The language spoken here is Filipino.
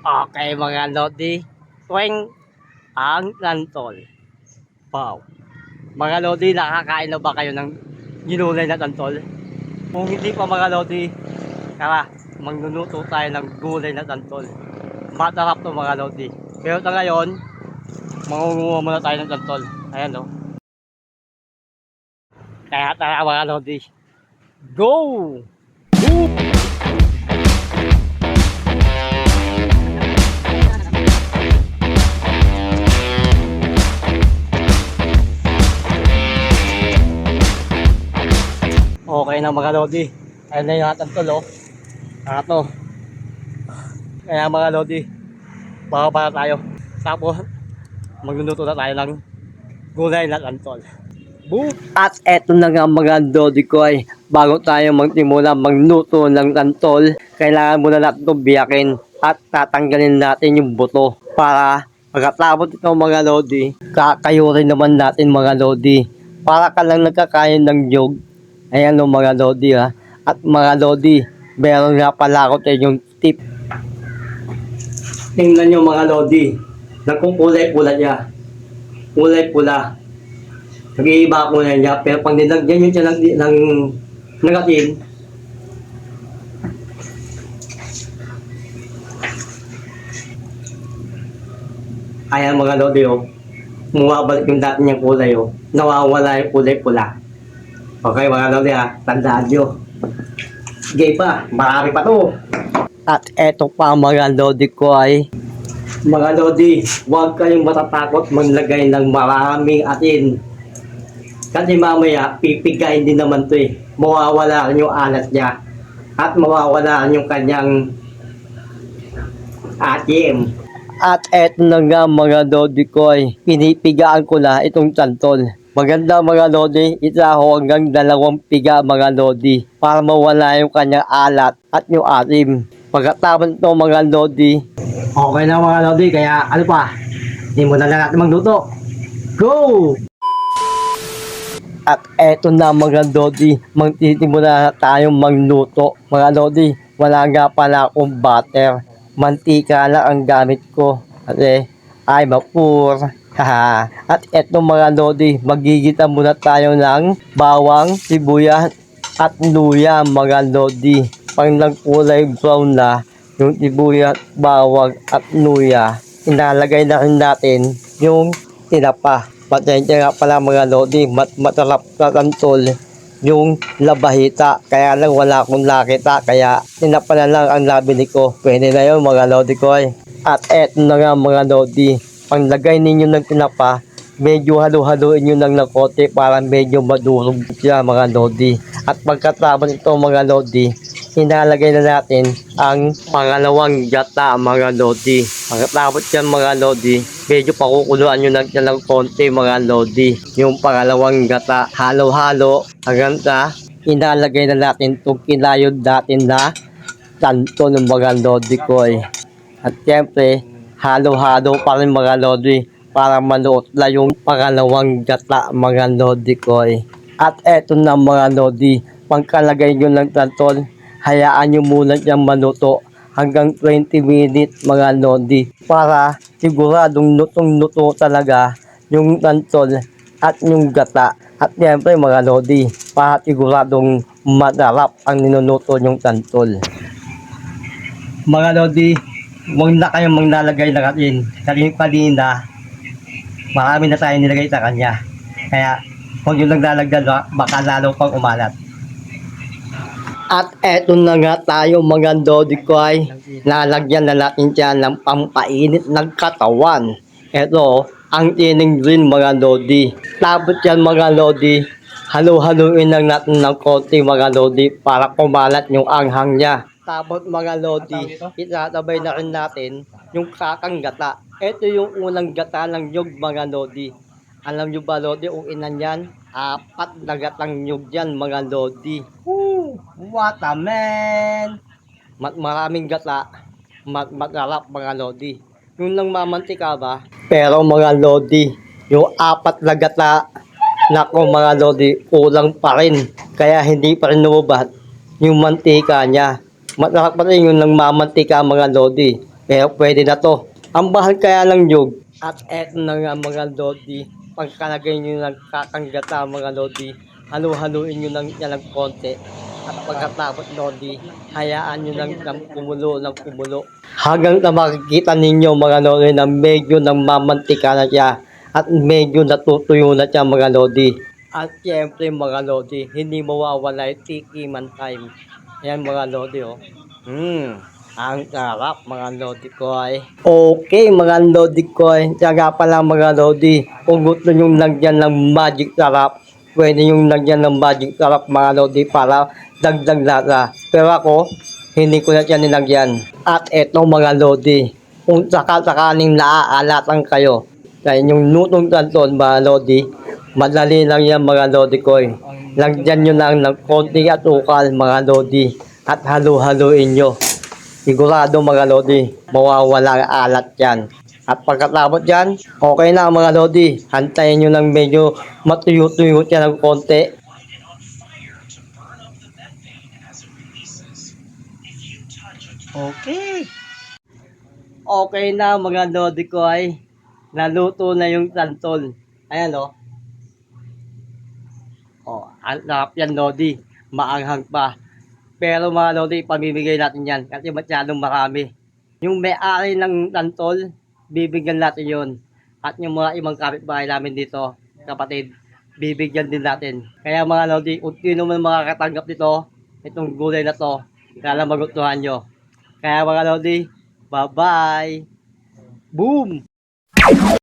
Okay mga Lodi, tuwing ang lantol. Wow. Mga Lodi, nakakain na ba kayo ng ginulay na lantol? Kung hindi pa mga Lodi, tara, magluluto tayo ng gulay na lantol. Matarap to mga Lodi. Pero sa ngayon, mangunguha muna tayo ng lantol. Ayan o. Kaya tara mga Lodi. Go! Okay na mga Lodi. Ayan na yung atang tulo. Ato. Kaya mga Lodi, baka para tayo. Tapos, magluluto na tayo ng gulay na lantol. At eto na nga mga Lodi ko ay bago tayo magtimula magluto ng lantol, kailangan muna natin itong biyakin at tatanggalin natin yung buto para pagkatapos ito mga Lodi, kakayurin naman natin mga Lodi. Para ka lang nagkakain ng yog, Ayan o mga Lodi ha. At mga Lodi, meron nga pala ako sa inyong tip. Tingnan nyo mga Lodi. Nagkukulay pula niya. Kulay pula. Nag-iiba kulay niya. Pero pag nilagyan nyo siya ng, ng, asin, Ayan mga Lodi oh. Bumabalik yung dati niyang kulay oh. Nawawala yung kulay pula. Okay mga Lodi ha, tandaan nyo. Sige pa, marami pa to. At eto pa mga Lodi ko ay mga Lodi, huwag kayong matatakot maglagay ng maraming atin. Kasi mamaya, pipigain din naman to eh. Mawawala yung alat niya. At mawawala yung kanyang atim. At eto na nga mga Lodi ko ay pinipigaan ko na itong tantol. Maganda mga Lodi, isa ho hanggang dalawang piga mga Lodi para mawala yung kanyang alat at yung atim. Pagkatapos ito mga Lodi, okay na mga Lodi, kaya ano pa, hindi mo na lang natin magluto. Go! At eto na mga Lodi, magtitimula na tayong magluto. Mga Lodi, wala nga pala akong butter. Mantika lang ang gamit ko. Kasi, ay mapur. Haha. At eto mga Lodi, magigita muna tayo ng bawang, sibuyas, at luya mga Lodi. Pag nagkulay brown na, yung sibuyas, bawang, at luya, inalagay na rin natin yung tinapa. Patensya nga pala mga Lodi, mat matarap sa kantol yung labahita. Kaya lang wala akong nakita, kaya tinapa na lang ang nabili ko. Pwede na yun mga Lodi ko eh. At eto na nga mga Lodi, panglagay ninyo ng tinapa, medyo halo-haloin nyo lang ng kote para medyo madurog siya mga Lodi. At pagkatapos ito mga Lodi, inalagay na natin ang pangalawang gata mga Lodi. Pagkatapos yan mga Lodi, medyo pakukuluan nyo lang yan ng konti mga Lodi. Yung pangalawang gata, halo-halo hanggang inalagay na natin itong kinayod natin na tanto ng mga Lodi ko eh. At syempre, halo-halo pa rin mga Lodi para manuot na yung pangalawang gata mga Lodi ko eh. At eto na mga Lodi, pagkalagay nyo ng tantol, hayaan nyo muna siyang manuto hanggang 20 minutes mga Lodi para siguradong lutong-luto talaga yung tantol at yung gata. At syempre mga Lodi, para siguradong madarap ang ninunuto yung tantol. Mga Lodi, huwag na kayong maglalagay ng atin. Kasi kanina, marami na tayo nilagay sa kanya. Kaya, lang lalagyan, ba- baka lalo pang umalat. At eto na nga tayo mga Lodi ko ay lalagyan na natin siya ng pampainit ng katawan. Eto, ang tining green mga Lodi. Tapos yan mga Lodi, halo-haluin lang natin ng konti mga Lodi para kumalat yung anghang niya. Tapos mga Lodi, itatabay na rin natin yung kakang gata. Ito yung unang gata ng nyug mga Lodi. Alam nyo ba Lodi, kung inan yan? Apat na gatang nyug yan mga Lodi. Woo! What a man! Mat maraming gata, mat magarap mga Lodi. Yung lang mamantika ba? Pero mga Lodi, yung apat na gata, nako mga Lodi, kulang pa rin. Kaya hindi pa rin lumabat yung mantika niya. Yung nang mamantika mga Lodi. Pero pwede na to. Ang bahal kaya ng nyug. At eto na nga mga lodi. Pagkalagay nyo ng kakanggata mga lodi. Halu-haluin nyo ng, yan ng konti. At pagkatapos lodi, hayaan nyo ng, ng kumulo ng kumulo. Hanggang na makikita ninyo mga lodi na medyo nang mamantika na siya. At medyo natutuyo na siya mga lodi. At syempre mga lodi, hindi mawawala yung tiki man time. Ayan mga lodi oh. Hmm. Ang sarap mga lodi ko ay. Okay mga lodi ko ay. Tiyaga pa lang mga lodi. Kung gusto nyo lagyan ng magic sarap, pwede yung lagyan ng magic sarap mga lodi para dagdag lasa. Pero ako, hindi ko na siya nilagyan. At eto mga lodi, kung sakasakaling naaalatan kayo sa inyong lutong tanton mga lodi, madali lang yan mga lodi ko ay. Lagyan nyo lang ng konting asukal mga lodi at halu-haluin nyo. Sigurado mga lodi, mawawala ang alat yan. At pagkatapos dyan, okay na mga lodi. Hantayin nyo lang medyo matuyo-tuyo siya ng konti. Okay. Okay na mga lodi ko ay naluto na yung santol. Ayan o. Oh, ang sarap yan lodi. Maanghang pa. Pero mga lodi, pamimigay natin yan kasi masyadong marami. Yung may-ari ng santol, bibigyan natin yon At yung mga ibang kapitbahay namin dito, kapatid, bibigyan din natin. Kaya mga lodi, kung sino man makakatanggap dito, itong gulay na to, kaya magustuhan nyo. Kaya mga lodi, bye-bye! Boom!